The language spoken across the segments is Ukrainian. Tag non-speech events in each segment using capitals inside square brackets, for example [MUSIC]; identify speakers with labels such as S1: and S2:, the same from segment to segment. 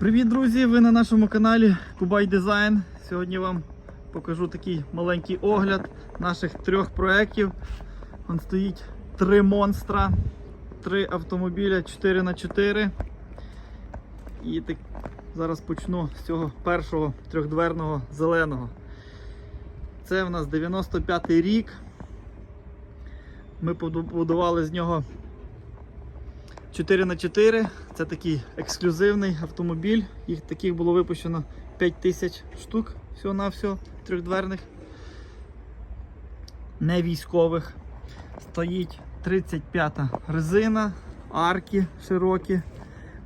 S1: Привіт, друзі! Ви на нашому каналі Кубай Дизайн. Сьогодні вам покажу такий маленький огляд наших трьох проєктів. Вон стоїть три монстра, три автомобіля 4х4. І так, зараз почну з цього першого трьохдверного зеленого. Це в нас 95-й рік. Ми побудували з нього 4 на 4 це такий ексклюзивний автомобіль. Їх таких було випущено 5 тисяч штук всього-навсього трьохдверних, не військових. Стоїть 35-та резина, арки широкі,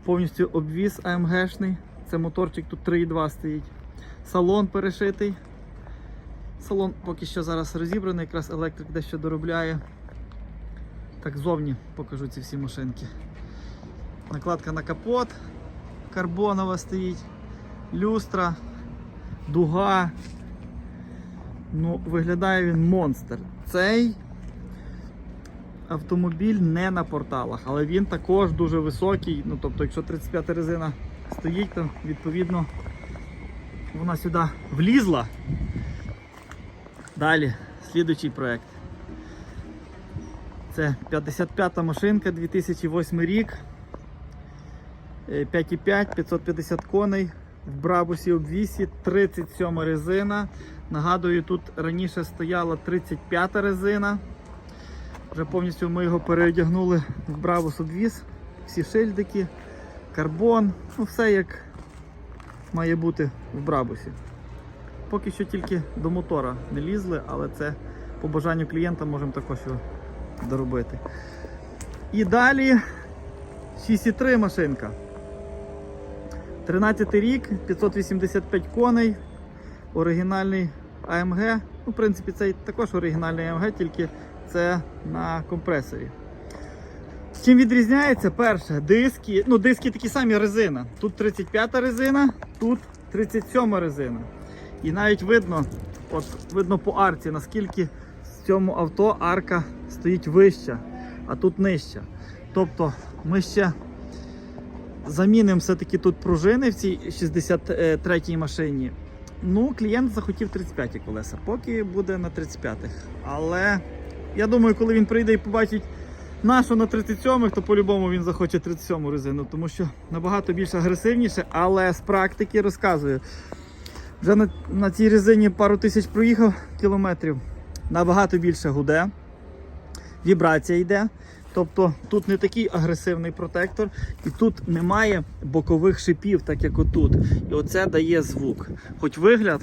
S1: повністю обвіз АМГшний. Це моторчик тут 3,2 стоїть. Салон перешитий. Салон поки що зараз розібраний, якраз електрик дещо доробляє. Так, зовні покажу ці всі машинки. Накладка на капот, карбонова стоїть, люстра, дуга. Ну, виглядає він монстр. Цей автомобіль не на порталах, але він також дуже високий. Ну, тобто, якщо 35 резина стоїть, то відповідно вона сюди влізла. Далі, слідуючий проект. Це 55-та машинка, 2008 рік. Е, 5,5, 550 коней. В Брабусі обвісі, 37 резина. Нагадую, тут раніше стояла 35 резина. Вже повністю ми його переодягнули в Брабус обвіз. Всі шильдики, карбон, ну все як має бути в Брабусі. Поки що тільки до мотора не лізли, але це по бажанню клієнта можемо також його доробити. І далі 6,3 машинка. 13 рік, 585 коней, оригінальний AMG. Ну, в принципі, це також оригінальний AMG, тільки це на компресорі. Чим відрізняється? Перше, диски. Ну, диски такі самі резина. Тут 35 резина, тут 37 резина. І навіть видно, от видно по арці, наскільки в цьому авто арка стоїть вища, а тут нижча. Тобто ми ще замінимо все-таки тут пружини в цій 63-й машині. Ну, клієнт захотів 35 колеса, поки буде на 35-х. Але я думаю, коли він прийде і побачить нашу на 37-х, то по-любому він захоче 37-му резину, тому що набагато більш агресивніше, але з практики розказую. Вже на, на цій резині пару тисяч проїхав кілометрів, набагато більше гуде, вібрація йде. Тобто тут не такий агресивний протектор, і тут немає бокових шипів, так як отут. І оце дає звук. Хоч вигляд,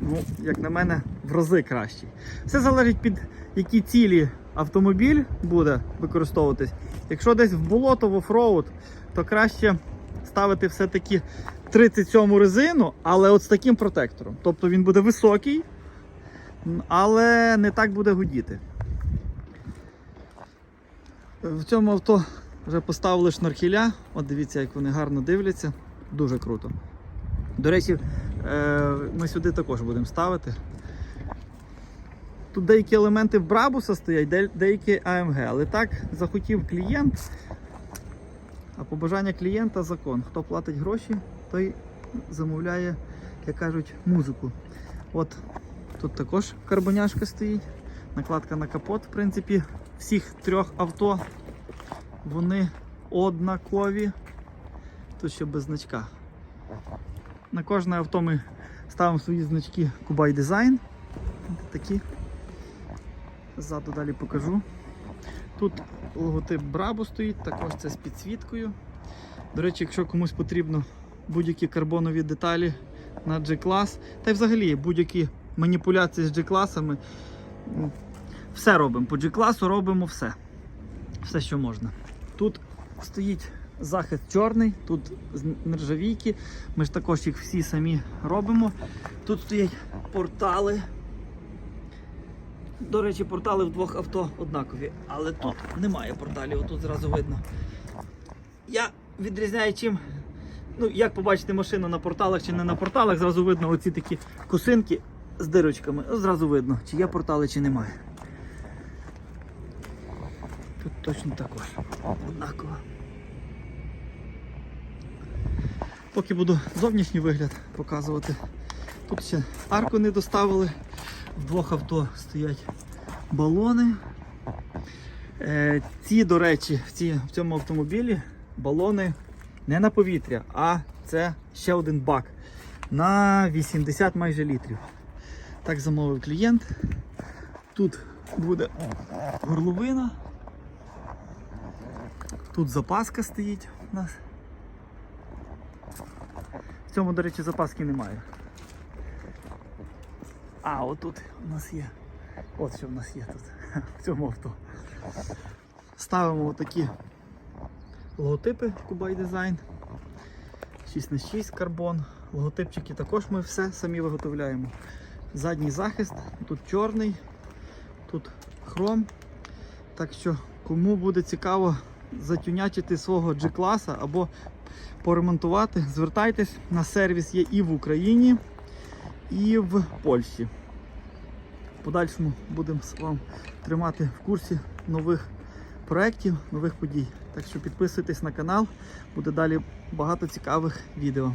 S1: ну, як на мене, в рази кращий. Все залежить під які цілі автомобіль буде використовуватись. Якщо десь в болото, в офроуд, то краще ставити все-таки 37 резину, але от з таким протектором. Тобто він буде високий, але не так буде гудіти. В цьому авто вже поставили шнурхіля. От дивіться, як вони гарно дивляться. Дуже круто. До речі, е, ми сюди також будемо ставити. Тут деякі елементи в Брабуса стоять, деякі AMG, але так захотів клієнт. А побажання клієнта закон. Хто платить гроші, той замовляє, як кажуть, музику. От тут також карбоняшка стоїть. Накладка на капот, в принципі, всіх трьох авто вони однакові. Тут ще без значка. На кожне авто ми ставимо свої значки Кубай Дизайн. Такі. Ззаду далі покажу. Тут логотип Брабу стоїть, також це з підсвіткою. До речі, якщо комусь потрібно будь-які карбонові деталі на G-клас, та й взагалі будь-які маніпуляції з G-класами, все робимо. По G-класу робимо все. Все, що можна. Тут стоїть захист чорний, тут нержавійки. Ми ж також їх всі самі робимо. Тут стоять портали. До речі, портали в двох авто однакові, але тут немає порталів, отут зразу видно. Я відрізняю чим. Ну, як побачити машину на порталах чи не на порталах, зразу видно оці такі косинки з дирочками. Ну, Зразу видно, чи є портали, чи немає. Тут точно також однаково. Поки буду зовнішній вигляд показувати. Тут ще арку не доставили. В двох авто стоять балони. Е, ці, до речі, ці, в цьому автомобілі балони не на повітря, а це ще один бак на 80 майже літрів. Так замовив клієнт. Тут буде горловина. Тут запаска стоїть у нас. В цьому, до речі, запаски немає. А, отут у нас є. От що в нас є тут, [LAUGHS] в цьому авто. Ставимо отакі логотипи Кубай Дизайн. 6 на 6 карбон. Логотипчики також ми все самі виготовляємо. Задній захист, тут чорний, тут хром. Так що, кому буде цікаво затюнячити свого G-класа або поремонтувати, звертайтесь на сервіс є і в Україні, і в Польщі. В подальшому будемо вам тримати в курсі нових проєктів, нових подій. Так що підписуйтесь на канал, буде далі багато цікавих відео.